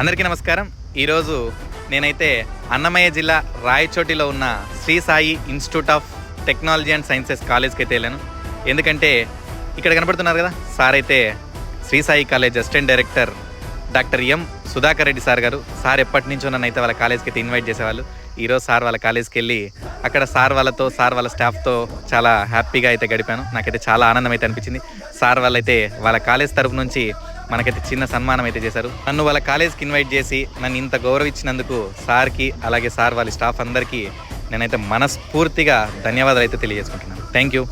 అందరికీ నమస్కారం. ఈరోజు నేనైతే అన్నమయ్య జిల్లా రాయచోటిలో ఉన్న Sri Sai institute of technology and sciences కాలేజ్కి అయితే వెళ్ళాను. ఎందుకంటే ఇక్కడ కనపడుతున్నారు కదా సార్ అయితే Sri Sai college assistant director doctor M Sudhakar Reddy sir గారు. సార్ ఎప్పటి నుంచో నన్ను అయితే వాళ్ళ కాలేజ్కి అయితే ఇన్వైట్ చేసేవాళ్ళు. ఈరోజు సార్ వాళ్ళ కాలేజ్కి వెళ్ళి అక్కడ సార్ వాళ్ళతో సార్ వాళ్ళ స్టాఫ్తో చాలా హ్యాపీగా అయితే గడిపాను. నాకైతే చాలా ఆనందం అయితే అనిపించింది. సార్ వాళ్ళైతే వాళ్ళ కాలేజ్ తరపు నుంచి మనకైతే చిన్న సన్మానం అయితే చేశారు. నన్ను వాళ్ళ కాలేజ్కి ఇన్వైట్ చేసి నన్ను ఇంత గౌరవించినందుకు సార్కి అలాగే సార్ వాళ్ళ స్టాఫ్ అందరికీ నేనైతే మనస్ఫూర్తిగా ధన్యవాదాలు అయితే తెలియజేసుకుంటున్నాను. Thank you